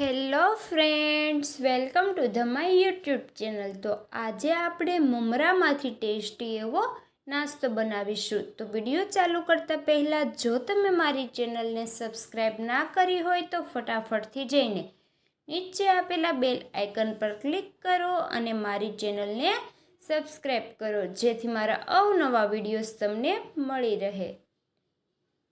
Hello friends welcome to the my YouTube channel તો આજે આપણે મમરામાંથી ટેસ્ટી એવો નાસ્તો બનાવીશું. તો વીડિયો ચાલુ કરતાં પહેલાં જો તમે મારી ચેનલને સબસ્ક્રાઈબ ના કરી હોય તો ફટાફટથી જઈને નીચે આપેલા બેલ આઇકન પર ક્લિક કરો અને મારી ચેનલને સબસ્ક્રાઈબ કરો, જેથી મારા અવનવા વિડીયોઝ તમને મળી રહે.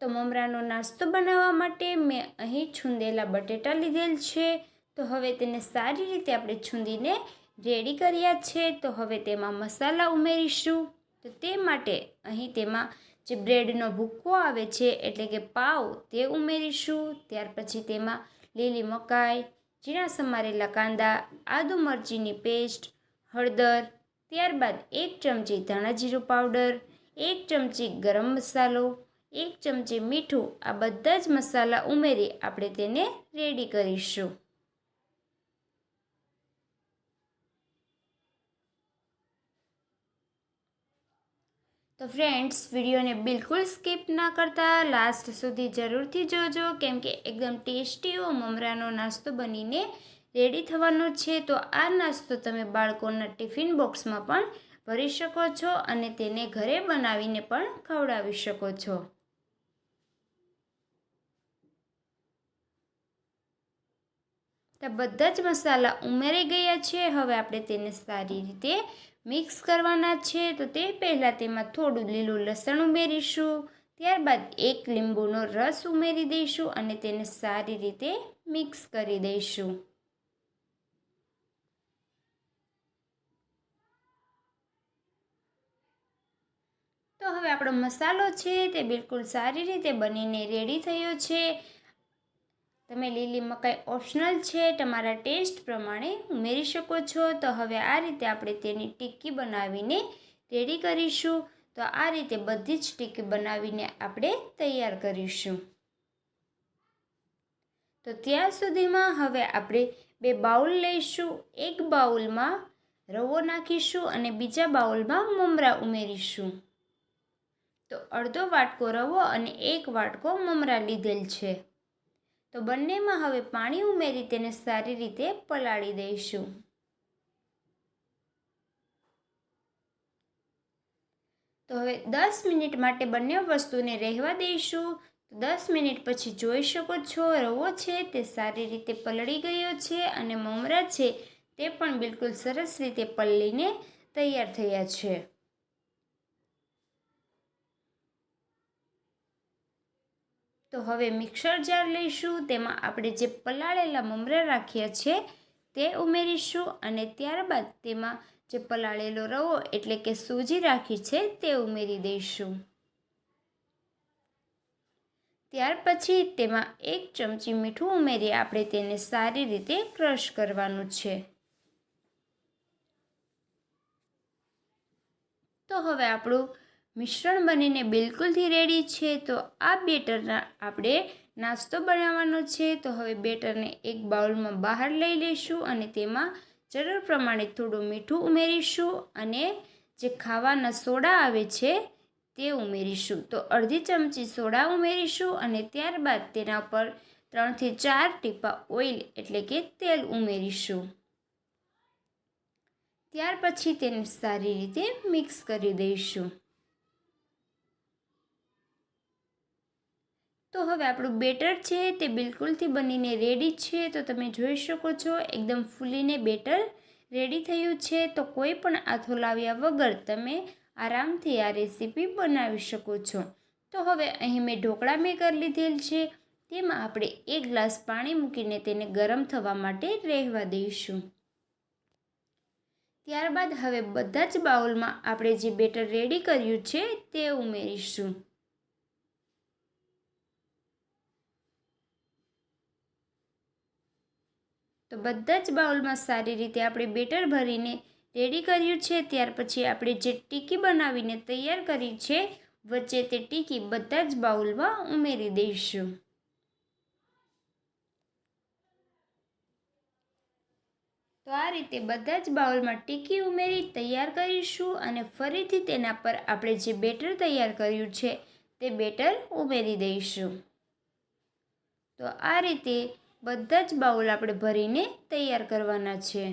તો મમરાનો નાસ્તો બનાવવા માટે મેં અહીં છૂંદેલા બટેટા લીધેલ છે. તો હવે તેને સારી રીતે આપણે છૂંદીને રેડી કર્યા છે. તો હવે તેમાં મસાલા ઉમેરીશું. તો તે માટે અહીં તેમાં જે બ્રેડનો ભૂક્કો આવે છે, એટલે કે પાવ, તે ઉમેરીશું. ત્યાર પછી તેમાં લીલી મકાઈ, ઝીણા સમારેલા કાંદા, આદુ મરચીની પેસ્ટ, હળદર, ત્યારબાદ એક ચમચી ધાણા જીરું પાવડર, એક ચમચી ગરમ મસાલો એક ચમચી મીઠું આ બધા જ મસાલા ઉમેરી આપણે તેને રેડી કરીશું. તો ફ્રેન્ડ્સ વિડીયોને બિલકુલ સ્કીપ ના કરતા. લાસ્ટ સુધી જરૂરથી જોજો, કેમ કે એકદમ ટેસ્ટી એવો મમરાનો નાસ્તો બનીને રેડી થવાનો છે. તો આ નાસ્તો તમે બાળકોના ટિફિન બોક્સમાં પણ ભરી શકો છો અને તેને ઘરે બનાવીને પણ ખવડાવી શકો છો. તો બધા જ મસાલા ઉમેરાઈ ગયા છે. હવે આપણે તેને સારી રીતે મિક્સ કરવાના છે. તો તે પહેલાં તેમાં થોડું લીલું લસણ ઉમેરીશું. ત્યારબાદ એક લીંબુનો રસ ઉમેરી દઈશું અને તેને સારી રીતે મિક્સ કરી દઈશું. તો હવે આપણો મસાલો છે તે બિલકુલ સારી રીતે બનીને રેડી થયો છે. તમે લીલી મકાઈ ઓપ્શનલ છે, તમારા ટેસ્ટ પ્રમાણે ઉમેરી શકો છો. તો હવે આ રીતે આપણે તેની ટિક્કી બનાવીને રેડી કરીશું. તો આ રીતે બધી જ ટિક્કી બનાવીને આપણે તૈયાર કરીશું. તો ત્યાં સુધીમાં હવે આપણે બે બાઉલ લઈશું. એક બાઉલમાં રવો નાખીશું અને બીજા બાઉલમાં મમરા ઉમેરીશું. તો અડધો વાટકો રવો અને એક વાટકો મમરા લીધેલ છે. તો બંનેમાં હવે પાણી ઉમેરી તેને સારી રીતે પલાળી દઈશું. તો હવે દસ મિનિટ માટે બંને વસ્તુને રહેવા દઈશું. તો દસ મિનિટ પછી જોઈ શકો છો, રવો છે, તે સારી રીતે પલળી ગયો છે અને મમરા છે, તે પણ બિલકુલ સરસ રીતે પલળીને તૈયાર થયા છે. તો હવે મિક્સર જાર લઈશું, તેમાં આપણે જે પલાળેલા મમરા રાખ્યા છે તે ઉમેરીશું અને ત્યારબાદ તેમાં જે પલાળેલો રવો એટલે કે સૂજી રાખી છે તે ઉમેરી દઈશું. ત્યાર પછી તેમાં એક ચમચી મીઠું ઉમેરી આપણે તેને સારી રીતે ક્રશ કરવાનું છે. તો હવે આપણું મિશ્રણ બનીને બિલકુલથી રેડી છે, તો આ બેટરના આપણે નાસ્તો બનાવવાનો છે. તો હવે બેટરને એક બાઉલમાં બહાર લઈ લઈશું અને તેમાં જરૂર પ્રમાણે થોડું મીઠું ઉમેરીશું અને જે ખાવાના સોડા આવે છે તે ઉમેરીશું. તો અડધી ચમચી સોડા ઉમેરીશું અને ત્યારબાદ તેના પર ત્રણથી ચાર ટીપા ઓઇલ એટલે કે તેલ ઉમેરીશું. ત્યાર પછી તેને સારી રીતે મિક્સ કરી દઈશું. તો હવે આપણું બેટર છે તે બિલકુલથી બનીને રેડી છે. તો તમે જોઈ શકો છો, એકદમ ફૂલીને બેટર રેડી થયું છે. તો કોઈ પણ આથો લાવ્યા વગર તમે આરામથી આ રેસીપી બનાવી શકો છો. તો હવે અહીં મેં ઢોકળા મેં કરી લીધેલ છે. તેમાં આપણે એક ગ્લાસ પાણી મૂકીને તેને ગરમ થવા માટે રહેવા દઈશું. ત્યારબાદ હવે બધા જ બાઉલમાં આપણે જે બેટર રેડી કર્યું છે તે ઉમેરીશું. તો બધા જ બાઉલમાં સારી રીતે આપણે બેટર ભરીને રેડી કર્યું છે. ત્યાર પછી આપણે જે ટીકી બનાવીને તૈયાર કરી છે, વચ્ચે તે ટીકી બધા જ બાઉલમાં ઉમેરી દઈશું. તો આ રીતે બધા જ બાઉલમાં ટીકી ઉમેરી તૈયાર કરીશું અને ફરીથી તેના પર આપણે જે બેટર તૈયાર કર્યું છે, તે બેટર ઉમેરી દઈશું. તો આ રીતે બધા જ બાઉલ આપણે ભરીને તૈયાર કરવાના છે.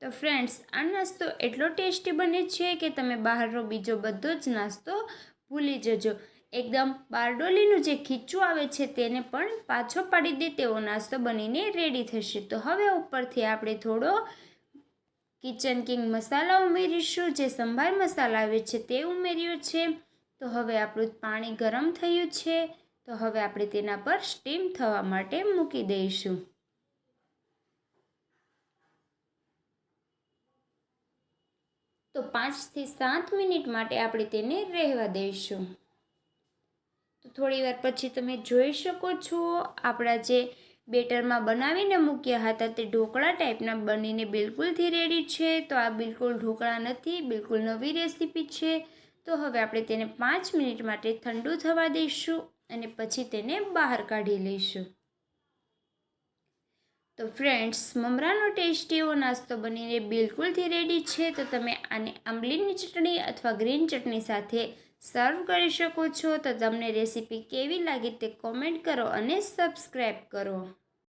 તો ફ્રેન્ડ્સ આ નાસ્તો એટલો ટેસ્ટી બને છે કે તમે બહારનો બીજો બધો જ નાસ્તો ભૂલી જજો. એકદમ બારડોલીનું જે ખીચું આવે છે તેને પણ પાછો પાડી દે તેવો નાસ્તો બનીને રેડી થશે. તો હવે ઉપરથી આપણે થોડો કિચન કિંગ મસાલા ઉમેરીશું. જે સંભાર મસાલા આવે છે તે ઉમેર્યો છે. તો હવે આપણું પાણી ગરમ થયું છે. તો હવે આપણે તેના પર સ્ટીમ થવા માટે મૂકી દઈશું. તો પાંચથી સાત મિનિટ માટે આપણે તેને રહેવા દઈશું. તો થોડી વાર પછી તમે જોઈ શકો છો, આપણા જે બેટરમાં બનાવીને મૂક્યા હતા તે ઢોકળા ટાઈપના બનીને બિલકુલથી રેડી છે. તો આ બિલકુલ ઢોકળા નથી, બિલકુલ નવી રેસીપી છે. તો હવે આપણે તેને પાંચ મિનિટ માટે ઠંડુ થવા દઈશું. અને પછી તેને બહાર કાઢી લઈશું. તો ફ્રેન્ડ્સ મમરાનો ટેસ્ટી એવો નાસ્તો બનીને બિલકુલથી રેડી છે, તો તમે આને આંબલીની ચટણી અથવા ગ્રીન ચટણી સાથે સર્વ કરી શકો છો. તો તમને રેસીપી કેવી લાગી તે કોમેન્ટ કરો અને સબસ્ક્રાઈબ કરો.